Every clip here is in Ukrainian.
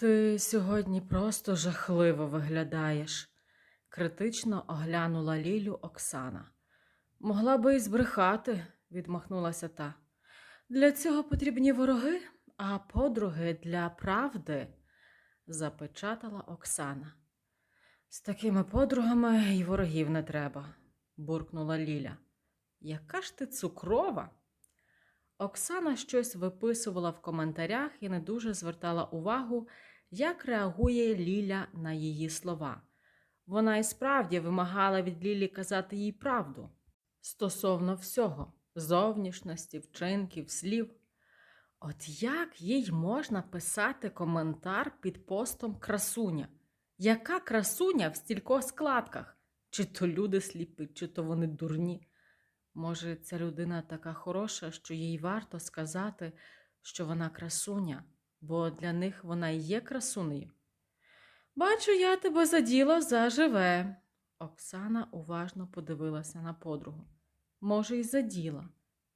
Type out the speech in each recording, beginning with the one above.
Ти сьогодні просто жахливо виглядаєш, критично оглянула Лілю Оксана. Могла би й збрехати, відмахнулася та. Для цього потрібні вороги, а подруги для правди, запечатала Оксана. З такими подругами й ворогів не треба, буркнула Ліля. Яка ж ти цукрова? Оксана щось виписувала в коментарях і не дуже звертала увагу, як реагує Ліля на її слова. Вона і справді вимагала від Лілі казати їй правду стосовно всього зовнішності, вчинків, слів. От як їй можна писати коментар під постом красуня? Яка красуня в стількох складках? Чи то люди сліпі, чи то вони дурні? Може, ця людина така хороша, що їй варто сказати, що вона красуня, бо для них вона і є красунею. Бачу, я тебе заділа заживе. Оксана уважно подивилася на подругу. Може, й заділа.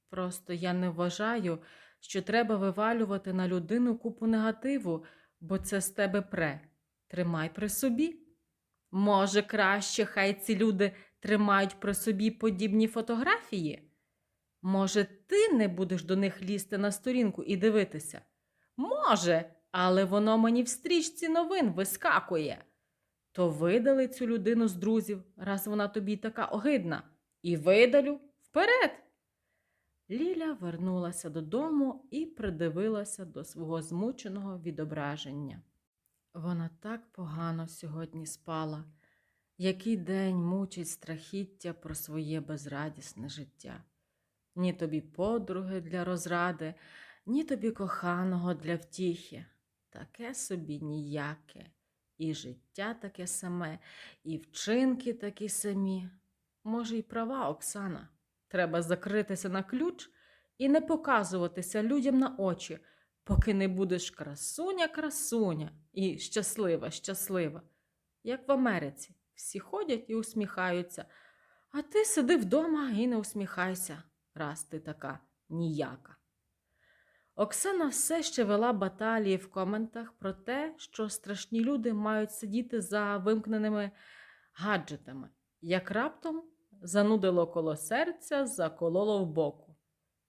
Просто я не вважаю, що треба вивалювати на людину купу негативу, бо це з тебе пре. Тримай при собі. Може, краще хай ці люди тримають при собі подібні фотографії? Може, ти не будеш до них лізти на сторінку і дивитися? Може, але воно мені в стрічці новин вискакує. То видали цю людину з друзів, раз вона тобі така огидна, і видалю вперед. Ліля вернулася додому і придивилася до свого змученого відображення. Вона так погано сьогодні спала, який день мучить страхіття про своє безрадісне життя. Ні тобі подруги для розради, ні тобі коханого для втіхи. Таке собі ніяке, і життя таке саме, і вчинки такі самі. Може, й права Оксана. Треба закритися на ключ і не показуватися людям на очі, поки не будеш красуня, красуня і щаслива, щаслива. Як в Америці, всі ходять і усміхаються, а ти сиди вдома і не усміхайся, раз ти така ніяка. Оксана все ще вела баталії в коментах про те, що страшні люди мають сидіти за вимкненими гаджетами, як раптом занудило коло серця, закололо в боку.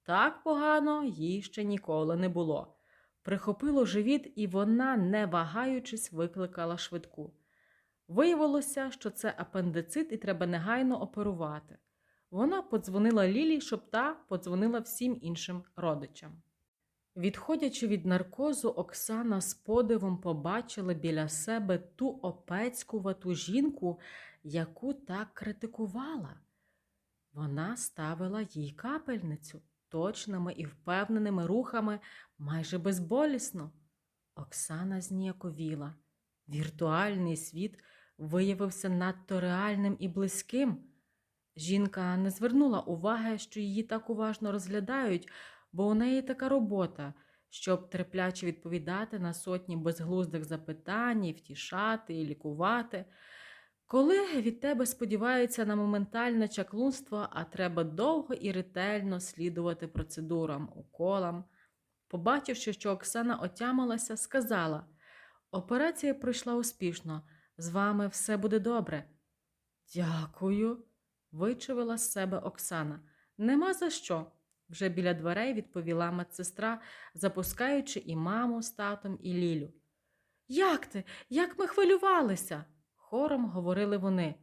Так погано їй ще ніколи не було. Прихопило живіт, і вона, не вагаючись, викликала швидку. Виявилося, що це апендицит і треба негайно оперувати. Вона подзвонила Лілі, щоб та подзвонила всім іншим родичам. Відходячи від наркозу, Оксана з подивом побачила біля себе ту опецькувату жінку, яку так критикувала. Вона ставила їй капельницю точними і впевненими рухами, майже безболісно. Оксана зніяковіла. Віртуальний світ виявився надто реальним і близьким. Жінка не звернула уваги, що її так уважно розглядають, бо у неї така робота, щоб терпляче відповідати на сотні безглуздих запитань, втішати і лікувати. Коли від тебе сподіваються на моментальне чаклунство, а треба довго і ретельно слідувати процедурам, уколам. Побачивши, що Оксана отямилася, сказала Операція пройшла успішно, з вами все буде добре. Дякую, вичавила з себе Оксана. Нема за що, вже біля дверей відповіла медсестра, запускаючи і маму з татом, і Лілю. Як ти? Як ми хвилювалися? хором говорили вони.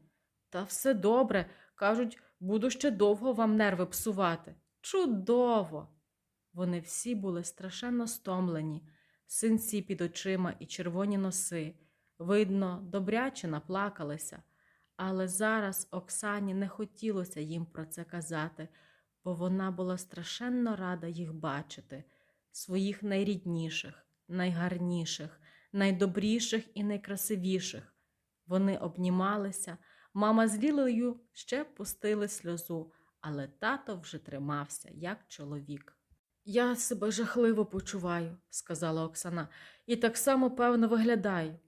Та все добре, кажуть, буду ще довго вам нерви псувати. Чудово! Вони всі були страшенно стомлені, синці під очима і червоні носи. Видно, добряче наплакалися, але зараз Оксані не хотілося їм про це казати, бо вона була страшенно рада їх бачити, своїх найрідніших, найгарніших, найдобріших і найкрасивіших. Вони обнімалися, мама з Лілею ще пустили сльозу, але тато вже тримався, як чоловік. Я себе жахливо почуваю, сказала Оксана, і так само, певно, виглядаю.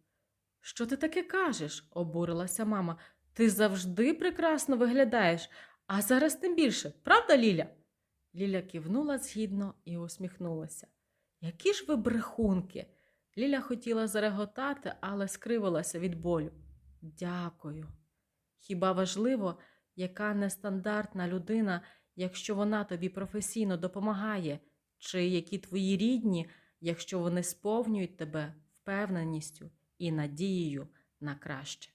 Що ти таке кажеш? обурилася мама. Ти завжди прекрасно виглядаєш, а зараз тим більше, правда, Ліля? Ліля кивнула згідно і усміхнулася. Які ж ви брехунки? Ліля хотіла зареготати, але скривилася від болю. Дякую. Хіба важливо, яка нестандартна людина, якщо вона тобі професійно допомагає, чи які твої рідні, якщо вони сповнюють тебе впевненістю і надією на краще.